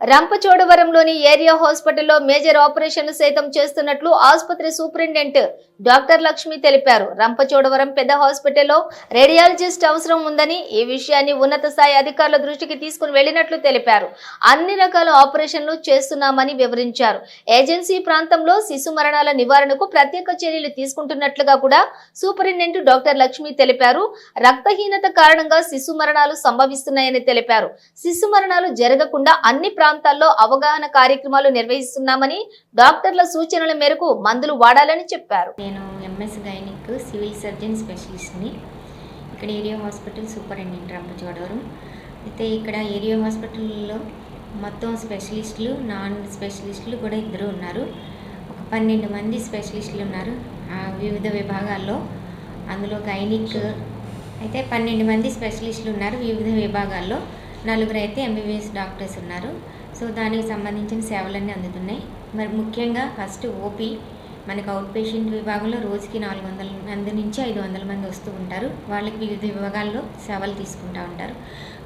రంపచోడవరంలోని area హాస్పిటల్లో major ఆపరేషన్లు సైతం చేస్తున్నట్లు ఆసుపత్రి సూపరింటెండెంట్ డాక్టర్ లక్ష్మి తెలిపారు. రంపచోడవరం పెద్ద హాస్పిటల్లో రేడియాలజిస్ట్ అవసరం ఉందని ఈ విషయాన్ని ఉన్నత స్థాయి అధికారుల దృష్టికి తీసుకుని వెళ్ళినట్లు తెలిపారు. అన్ని రకాల ఆపరేషన్లు చేస్తున్నామని వివరించారు. ఏజెన్సీ ప్రాంతంలో శిశు మరణాల నివారణకు ప్రత్యేక చర్యలు తీసుకుంటున్నట్లుగా కూడా సూపరింటెండెంట్ డాక్టర్ లక్ష్మి తెలిపారు. రక్తహీనత కారణంగా శిశు మరణాలు సంభవిస్తున్నాయని తెలిపారు. శిశు మరణాలు జరగకుండా అన్ని ప్రాంతాల్లో అవగాహన కార్యక్రమాలు నిర్వహిస్తున్నామని డాక్టర్ల సూచనల మేరకు మందులు వాడాలని చెప్పారు. నేను ఎంఎస్ గైనిక్ సివిల్ సర్జన్ స్పెషలిస్ట్ని. ఇక్కడ ఏరియా హాస్పిటల్ సూపరింటెండెంట్ రంపచోడవరం అయితే ఇక్కడ ఏరియా హాస్పిటల్లో మొత్తం స్పెషలిస్టులు నాన్ స్పెషలిస్టులు కూడా ఇద్దరు ఉన్నారు. ఒక పన్నెండు మంది స్పెషలిస్టులు ఉన్నారు. ఆ వివిధ విభాగాల్లో అందులో గైనిక్ అయితే పన్నెండు మంది స్పెషలిస్టులు ఉన్నారు. వివిధ విభాగాల్లో నలుగురు అయితే ఎంబీబీఎస్ డాక్టర్స్ ఉన్నారు. సో దానికి సంబంధించిన సేవలన్నీ అందుతున్నాయి. మరి ముఖ్యంగా ఫస్ట్ ఓపీ మనకు అవుట్ పేషెంట్ విభాగంలో రోజుకి నాలుగు వందల మంది నుంచి ఐదు వందల మంది వస్తూ ఉంటారు. వాళ్ళకి వివిధ విభాగాల్లో సేవలు తీసుకుంటూ ఉంటారు.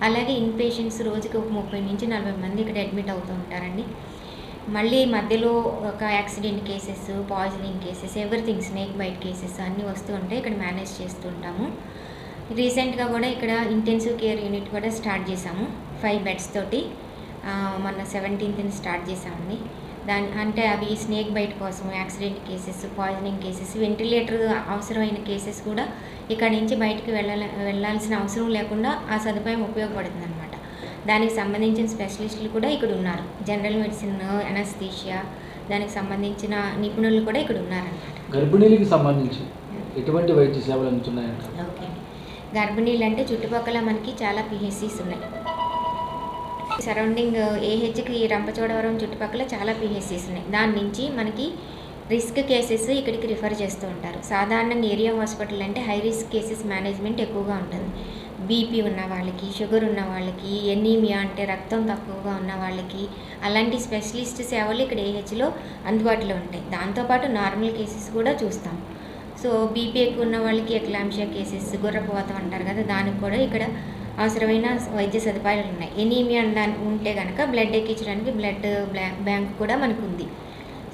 అలాగే ఇన్ పేషెంట్స్ రోజుకి ఒక ముప్పై నుంచి నలభై మంది ఇక్కడ అడ్మిట్ అవుతూ ఉంటారండి. మళ్ళీ మధ్యలో ఒక accident cases poisoning cases everything snake bite cases అన్నీ వస్తూ ఉంటాయి. ఇక్కడ మేనేజ్ చేస్తూ ఉంటాము. రీసెంట్గా కూడా ఇక్కడ ఇంటెన్సివ్ కేర్ యూనిట్ కూడా స్టార్ట్ చేసాము ఫైవ్ బెడ్స్ తోటి. మొన్న సెవెంటీన్త్ని స్టార్ట్ చేసామండి దాని అంటే అవి స్నేక్ బైట్ కోసం accident cases poisoning cases ventilator అవసరమైన కేసెస్ కూడా ఇక్కడ నుంచి బయటికి వెళ్ళాల వెళ్ళాల్సిన అవసరం లేకుండా ఆ సదుపాయం ఉపయోగపడుతుంది అనమాట దానికి సంబంధించిన స్పెషలిస్టులు కూడా ఇక్కడ ఉన్నారు. జనరల్ మెడిసిన్ ఎనస్థీషియా దానికి సంబంధించిన నిపుణులు కూడా ఇక్కడ ఉన్నారనమాట గర్భిణీలకి సంబంధించి ఎటువంటి వైద్య సేవలు అందుతున్నాయంట ఓకే. గర్భిణీలు అంటే చుట్టుపక్కల మనకి చాలా పిహెచ్సిస్ ఉన్నాయి. సరౌండింగ్ ఏహెచ్కి రంపచోడవరం చుట్టుపక్కల చాలా పిహెచ్సిస్ ఉన్నాయి. దాని నుంచి మనకి రిస్క్ కేసెస్ ఇక్కడికి రిఫర్ చేస్తూ ఉంటారు. సాధారణంగా ఏరియా హాస్పిటల్ అంటే హై రిస్క్ కేసెస్ మేనేజ్మెంట్ ఎక్కువగా ఉంటుంది. బీపీ ఉన్న వాళ్ళకి షుగర్ ఉన్న వాళ్ళకి ఎనీమియా అంటే రక్తం తక్కువగా ఉన్న వాళ్ళకి అలాంటి స్పెషలిస్ట్ సేవలు ఇక్కడ ఏహెచ్లో అందుబాటులో ఉంటాయి. దాంతోపాటు నార్మల్ కేసెస్ కూడా చూస్తాం. సో బీపీ ఎక్కువ ఉన్న వాళ్ళకి ఎక్లాంషియా కేసెస్ గుర్రపోతం అంటారు కదా దానికి కూడా ఇక్కడ అవసరమైన వైద్య సదుపాయాలు ఉన్నాయి. ఎనీమియా దాని ఉంటే కనుక బ్లడ్ ఎక్కించడానికి బ్లడ్ బ్యాంక్ కూడా మనకు ఉంది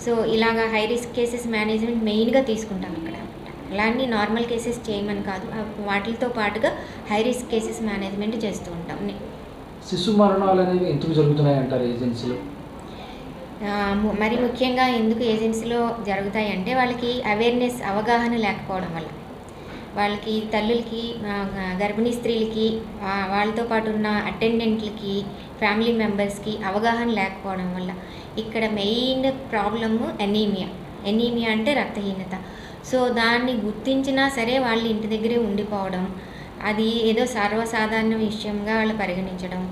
సో ఇలాగా హై రిస్క్ కేసెస్ మేనేజ్మెంట్ మెయిన్గా తీసుకుంటాం ఇక్కడ అలాంటి నార్మల్ కేసెస్ చేయమని కాదు వాటితో పాటుగా హై రిస్క్ కేసెస్ మేనేజ్మెంట్ చేస్తూ ఉంటాం. శిశు మరణాలు అనేవి ఎందుకు జరుగుతున్నాయంటారు ఏజెన్సీలో మరి ముఖ్యంగా ఎందుకు ఏజెన్సీలో జరుగుతాయి అంటే వాళ్ళకి అవేర్నెస్ అవగాహన లేకపోవడం వల్ల. వాళ్ళకి తల్లులకి గర్భిణీ స్త్రీలకి వాళ్ళతో పాటు ఉన్న అటెండెంట్లకి ఫ్యామిలీ మెంబర్స్కి అవగాహన లేకపోవడం వల్ల ఇక్కడ మెయిన్ ప్రాబ్లము ఎనీమియా ఎనీమియా అంటే రక్తహీనత. సో దాన్ని గుర్తించినా సరే వాళ్ళు ఇంటి దగ్గరే ఉండిపోవడం అది ఏదో సర్వసాధారణ విషయంగా వాళ్ళు పరిగణించడం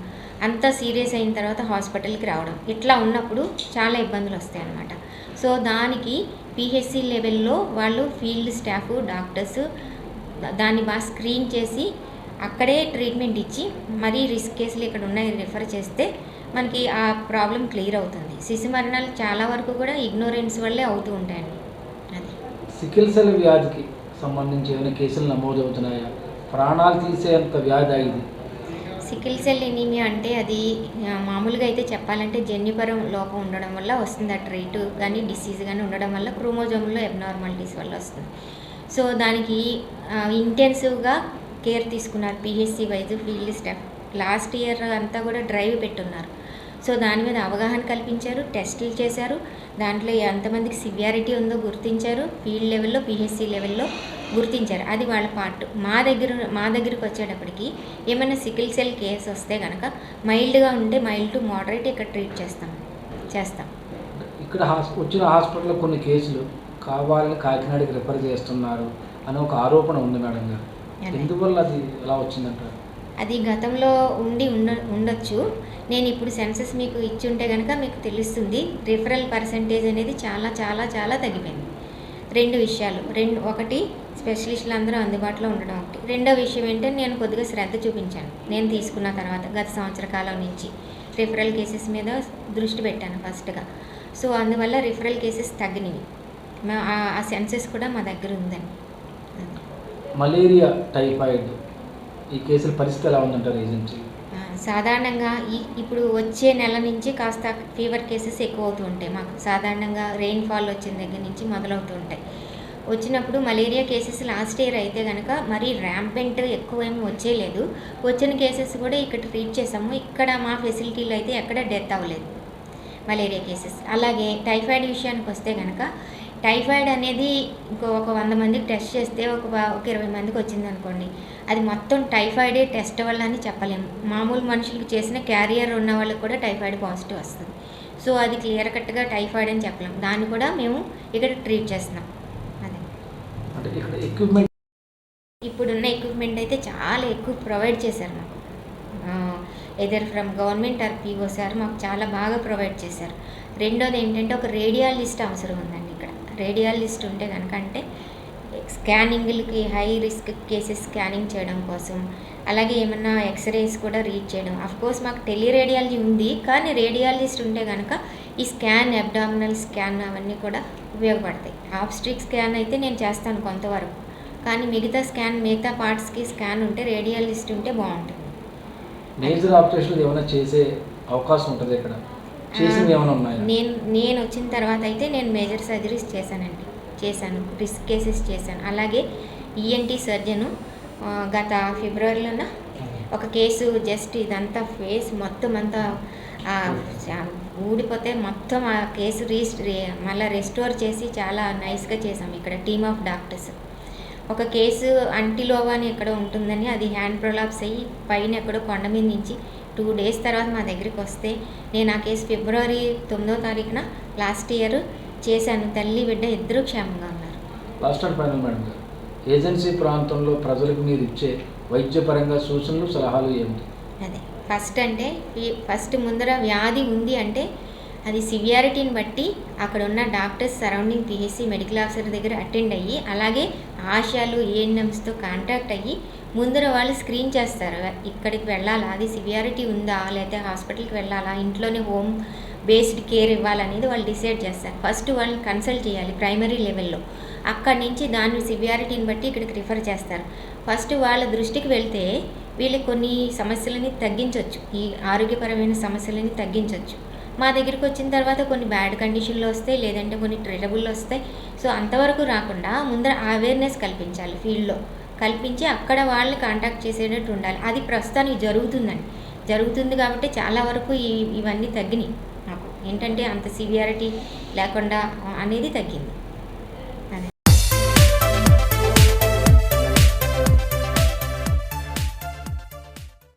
అంతా సీరియస్ అయిన తర్వాత హాస్పిటల్కి రావడం. ఇట్లా ఉన్నప్పుడు చాలా ఇబ్బందులు వస్తాయి అన్నమాట సో దానికి పిహెచ్సి లెవెల్లో వాళ్ళు ఫీల్డ్ స్టాఫ్ డాక్టర్స్ దాన్ని బాగా స్క్రీన్ చేసి అక్కడే ట్రీట్మెంట్ ఇచ్చి మరీ రిస్క్ కేసులు ఇక్కడ ఉన్నాయి రిఫర్ చేస్తే మనకి ఆ ప్రాబ్లం క్లియర్ అవుతుంది. శిశు మరణాలు చాలా వరకు కూడా ఇగ్నోరెన్స్ వల్లే అవుతూ ఉంటాయండి. అది. సికిల్ సెల్ వ్యాధికి సంబంధించి ఏమైనా కేసులు నమోదవుతున్నాయా? ప్రాణాలు తీసేంత వ్యాధి ఇది. సికిల్ సెల్ ఎనీమియా అంటే అది మామూలుగా అయితే చెప్పాలంటే జన్యుపరం లోపం ఉండడం వల్ల వస్తుంది ఆ ట్రైట్. కానీ డిసీజ్ కానీ ఉండడం వల్ల క్రోమోజోమ్లో ఎబ్నార్మాలిటీస్ వల్ల వస్తుంది. సో దానికి ఇంటెన్సివ్గా కేర్ తీసుకున్నారు PHC wise field step. Last year అంతా కూడా డ్రైవ్ పెట్టున్నారు. సో దాని మీద అవగాహన కల్పించారు టెస్టులు చేశారు. దాంట్లో ఎంతమందికి సివియారిటీ ఉందో గుర్తించారు. ఫీల్డ్ లెవెల్లో పిహెచ్సి లెవెల్లో గుర్తించారు. అది వాళ్ళ పార్ట్. మా దగ్గర మా దగ్గరికి వచ్చేటప్పటికి ఏమైనా సికిల్ సెల్ కేసు వస్తే కనుక మైల్డ్గా ఉంటే మైల్డ్ టు మోడరేట్ ఇక్కడ ట్రీట్ చేస్తాం. చేస్తాం. ఇక్కడ వచ్చిన హాస్పిటల్లో కొన్ని కేసులు కావాలని కాకినాడకి రిఫర్ చేస్తున్నారు అని ఒక ఆరోపణ ఉంది మేడం గారు. ఎందువల్ల అది ఎలా వచ్చిందంటారు? అది గతంలో ఉండి ఉండ ఉండొచ్చు. నేను ఇప్పుడు సెన్సెస్ మీకు ఇచ్చి ఉంటే కనుక మీకు తెలుస్తుంది రిఫరల్ పర్సంటేజ్ అనేది చాలా చాలా చాలా తగ్గిపోయింది. రెండు విషయాలు. రెండు ఒకటి స్పెషలిస్టులు అందరూ అందుబాటులో ఉండడం ఒకటి. రెండో విషయం ఏంటంటే నేను కొద్దిగా శ్రద్ధ చూపించాను. నేను తీసుకున్న తర్వాత గత సంవత్సర కాలం నుంచి రిఫరల్ కేసెస్ మీద దృష్టి పెట్టాను ఫస్ట్గా. సో అందువల్ల రిఫరల్ కేసెస్ తగ్గినవి. ఆ- సెన్సెస్ కూడా మా దగ్గర ఉందండి. అది. మలేరియా టైఫాయిడ్ ఈ కేసుల పరిస్థితి ఎలా ఉందంటారు ఏజెన్సీ సాధారణంగా ఈ ఇప్పుడు వచ్చే నెల నుంచి కాస్త ఫీవర్ కేసెస్ ఎక్కువ అవుతూ ఉంటాయి మాకు. సాధారణంగా రెయిన్ ఫాల్ వచ్చిన దగ్గర నుంచి మొదలవుతూ ఉంటాయి. వచ్చినప్పుడు మలేరియా కేసెస్ లాస్ట్ ఇయర్ అయితే కనుక మరీ ర్యాంపెంట్ ఎక్కువ ఏమి వచ్చేయలేదు వచ్చిన కేసెస్ కూడా ఇక్కడ ట్రీట్ చేసాము ఇక్కడ మా ఫెసిలిటీలో అయితే ఎక్కడ డెత్ అవ్వలేదు మలేరియా కేసెస్. అలాగే టైఫాయిడ్ విషయానికి వస్తే కనుక టైఫాయిడ్ అనేది ఇంకో ఒక వంద మందికి టెస్ట్ చేస్తే ఒక ఒక ఇరవై మందికి వచ్చింది అనుకోండి. అది మొత్తం టైఫాయిడే టెస్ట్ వల్ల అని చెప్పలేము. మామూలు మనుషులకు చేసిన క్యారియర్ ఉన్న వాళ్ళకి కూడా టైఫాయిడ్ పాజిటివ్ వస్తుంది. సో అది క్లియర్ కట్గా టైఫాయిడ్ అని చెప్పలేము. దాన్ని కూడా మేము ఇక్కడ ట్రీట్ చేస్తున్నాం. ఎక్విప్మెంట్ ఇప్పుడున్న ఎక్విప్మెంట్ అయితే చాలా ఎక్కువ ప్రొవైడ్ చేశారు మాకు. Either from government or PO sir మాకు చాలా బాగా ప్రొవైడ్ చేశారు. రెండోది ఏంటంటే ఒక రేడియాలిస్ట్ అవసరం ఉందండి ఇక్కడ. రేడియాలిస్ట్ ఉంటే కనుక అంటే స్కానింగ్లకి హై రిస్క్ కేసెస్ స్కానింగ్ చేయడం కోసం అలాగే ఏమన్నా ఎక్స్రేస్ కూడా రీడ్ చేయడం. కోర్స్ మాకు టెలిరేడియాలజీ ఉంది కానీ రేడియాలజిస్ట్ ఉంటే కనుక ఈ స్కాన్ అబ్డామినల్ స్కాన్ అవన్నీ కూడా ఉపయోగపడతాయి. ఆబ్స్ట్రిక్ స్కాన్ అయితే నేను చేస్తాను కొంతవరకు. కానీ మిగతా స్కాన్ మిగతా పార్ట్స్కి స్కాన్ ఉంటే రేడియాలజిస్ట్ ఉంటే బాగుంటుంది. మేజర్ ఆపరేషన్లు ఏమైనా చేసే అవకాశం ఉంటుంది ఇక్కడ? చేసినవి ఏమైనా ఉన్నాయా? నేను నేను వచ్చిన తర్వాత అయితే నేను మేజర్ సర్జరీస్ చేశానండి. చేశాను. రిస్క్ కేసెస్ చేశాను. అలాగే E ఈఎన్టీ సర్జను ఆ, గత ఫిబ్రవరిలోన ఒక కేసు జస్ట్ ఇదంతా ఫేస్ మొత్తం అంతా ఊడిపోతే మొత్తం ఆ కేసు రీస్ మళ్ళీ రెస్టోర్ చేసి చాలా నైస్గా చేసాం ఇక్కడ టీమ్ ఆఫ్ డాక్టర్స్ ఒక కేసు అంటిలోవా అని ఎక్కడ ఉంటుందని అది హ్యాండ్ ప్రొలాప్స్ అయ్యి పైన ఎక్కడో కొండ మీద నుంచి టూ డేస్ తర్వాత మా దగ్గరికి వస్తే నేను ఆ కేసు ఫిబ్రవరి తొమ్మిదో తారీఖున లాస్ట్ ఇయర్ చేశాను. తల్లి బిడ్డ ఇద్దరూ క్షేమంగా ఉన్నారు. లాస్ట్ అండ్ ఫైనల్ మేడం గారు. ఏజెన్సీ ప్రాంతంలో ప్రజలకు మీరు ఇచ్చే వైద్యపరంగా సూచనలు సలహాలు ఏమిటి? అదే. ఫస్ట్ అంటే ఫస్ట్ ముందర వ్యాధి ఉంది అంటే అది సివియారిటీని బట్టి అక్కడ ఉన్న doctors surrounding PHC medical officer దగ్గర అటెండ్ అయ్యి అలాగే ఆశాలు ఏఎన్ఎమ్స్తో కాంటాక్ట్ అయ్యి ముందర వాళ్ళు స్క్రీన్ చేస్తారు. ఇక్కడికి వెళ్ళాలా? అది సివియారిటీ ఉందా? లేకపోతే హాస్పిటల్కి వెళ్ళాలా? ఇంట్లోనే హోమ్ బేస్డ్ కేర్ ఇవ్వాలనేది వాళ్ళు డిసైడ్ చేస్తారు. ఫస్ట్ వాళ్ళని కన్సల్ట్ చేయాలి ప్రైమరీ లెవెల్లో. అక్కడి నుంచి దాని సివియారిటీని బట్టి ఇక్కడికి రిఫర్ చేస్తారు. ఫస్ట్ వాళ్ళ దృష్టికి వెళ్తే వీళ్ళు కొన్ని సమస్యలని తగ్గించవచ్చు ఈ ఆరోగ్యపరమైన సమస్యలని తగ్గించవచ్చు మా దగ్గరికి వచ్చిన తర్వాత కొన్ని బ్యాడ్ కండిషన్లో వస్తాయి లేదంటే కొన్ని ట్రీటబుల్ వస్తాయి. సో అంతవరకు రాకుండా ముందర అవేర్నెస్ కల్పించాలి ఫీల్డ్లో కల్పించి అక్కడ వాళ్ళు కాంటాక్ట్ చేసేటట్టు ఉండాలి. అది ప్రస్తుతానికి జరుగుతుందండి. జరుగుతుంది కాబట్టి చాలా వరకు ఈ ఇవన్నీ తగ్గినాయి. మాకు ఏంటంటే అంత సివియారిటీ లేకుండా అనేది తగ్గింది.